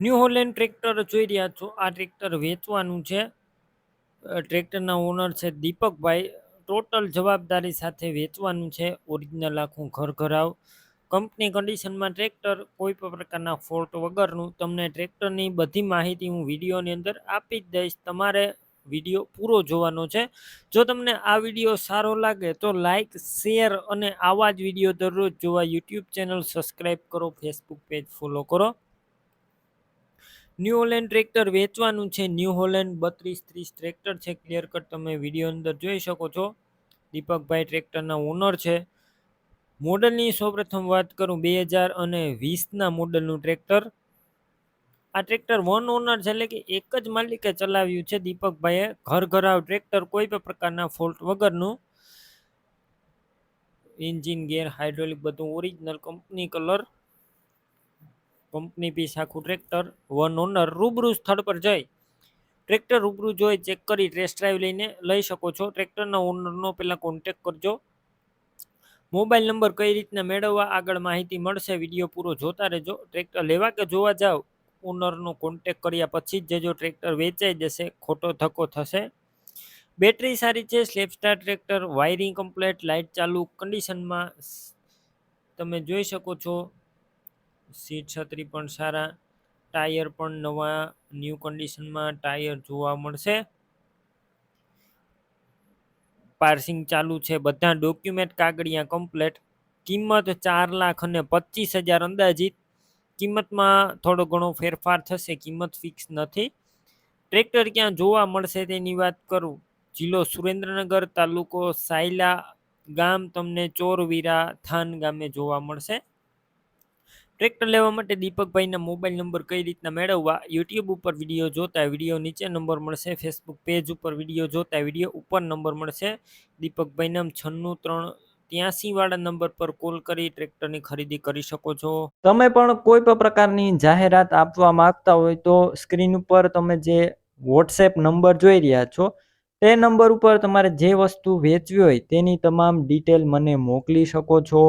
New Holland tractor જોઈ રહ્યા છો. આ ટ્રેક્ટર વેચવાનું છે. ટ્રેક્ટરના ઓનર છે દીપકભાઈ. ટોટલ જવાબદારી સાથે વેચવાનું છે. ઓરિજિનલ આખું ઘર ઘરાવ. કંપની કન્ડિશનમાં ટ્રેક્ટર કોઈ પણ પ્રકારના ફોલ્ટ વગરનું તમને ટ્રેક્ટરની બધી માહિતી હું વિડીયોની અંદર આપી જ દઈશ. તમારે વીડિયો પૂરો જોવાનો છે. જો તમને આ વીડિયો સારો લાગે તો લાઇક શેર અને આવા જ વીડિયો દરરોજ જોવા યુટ્યુબ ચેનલ સબસ્ક્રાઈબ કરો ફેસબુક પેજ ફોલો કરો. ન્યૂ હોલેન્ડ ટ્રેક્ટર વેચવાનું છે. ન્યૂ હોલેન્ડ બત્રીસ ત્રીસ ટ્રેક્ટર છે. ક્લિયર કટ તમે વીડિયો અંદર જોઈ શકો છો. દીપકભાઈ ટ્રેક્ટરના ઓનર છે. મોડલની સૌપ્રથમ વાત કરું બે હજાર અને વીસના મોડલનું ટ્રેક્ટર. આ ટ્રેક્ટર વન ઓનર છે એટલે કે એક જ માલિકે ચલાવ્યું છે. દીપકભાઈએ ઘર ઘરાવ ટ્રેક્ટર કોઈ પણ પ્રકારના ફોલ્ટ વગરનું. એન્જિન ગેર હાઇડ્રોલિક બધું original company colour company piece આખું ટ્રેક્ટર વન ઓનર રૂબરૂ સ્થળ પર જઈ ટ્રેક્ટર રૂબરૂ જોઈ ચેક કરી ટેસ્ટ ડ્રાઈવ લઈને લઈ શકો છો. ટ્રેક્ટરના ઓનરનો પહેલાં કોન્ટેક કરજો. મોબાઈલ નંબર કઈ રીતના મેળવવા આગળ માહિતી મળશે વીડિયો પૂરો જોતા રહેજો. ટ્રેક્ટર લેવા કે જોવા જાવ ઓનરનો કોન્ટેક કર્યા પછી જ જજો. ટ્રેક્ટર વેચાઈ જશે, ખોટો ધક્કો થશે. બેટરી સારી છે self starter tractor wiring complete light ચાલુ કન્ડિશનમાં તમે જોઈ શકો છો. સીટ છત્રી પણ સારા, ટાયર પણ નવા, ન્યૂ કન્ડિશનમાં ટાયર જોવા મળશે. પાર્સિંગ ચાલુ છે, બધા ડોક્યુમેન્ટ કાગળિયા કમ્પ્લેટ. કિંમત ચાર લાખ અને પચીસ હજાર અંદાજિત. કિંમતમાં થોડો ઘણો ફેરફાર થશે, કિંમત ફિક્સ નથી. ટ્રેક્ટર ક્યાં જોવા મળશે તેની વાત કરું. જિલ્લો સુરેન્દ્રનગર તાલુકો સાયલા ગામ, તમને ચોરવીરા થાન ગામે જોવા મળશે. ટ્રેક્ટર લેવા માટે દીપકભાઈના મોબાઈલ નંબર કઈ રીતના મેળવવા? યુટ્યુબ ઉપર વીડિયો જોતા વીડિયો નીચે નંબર મળશે. ફેસબુક પેજ ઉપર વીડિયો જોતા વીડિયો ઉપર નંબર મળશે. દીપકભાઈના છન્નું ત્રણ ત્યાસી વાળા નંબર પર કોલ કરી ટ્રેક્ટરની ખરીદી કરી શકો છો. તમે પણ કોઈ પણ પ્રકારની જાહેરાત આપવા માંગતા હોય તો સ્ક્રીન ઉપર તમે જે વોટ્સએપ નંબર જોઈ રહ્યા છો, તે નંબર ઉપર તમારે જે વસ્તુ વેચવી હોય તેની તમામ ડિટેલ મને મોકલી શકો છો.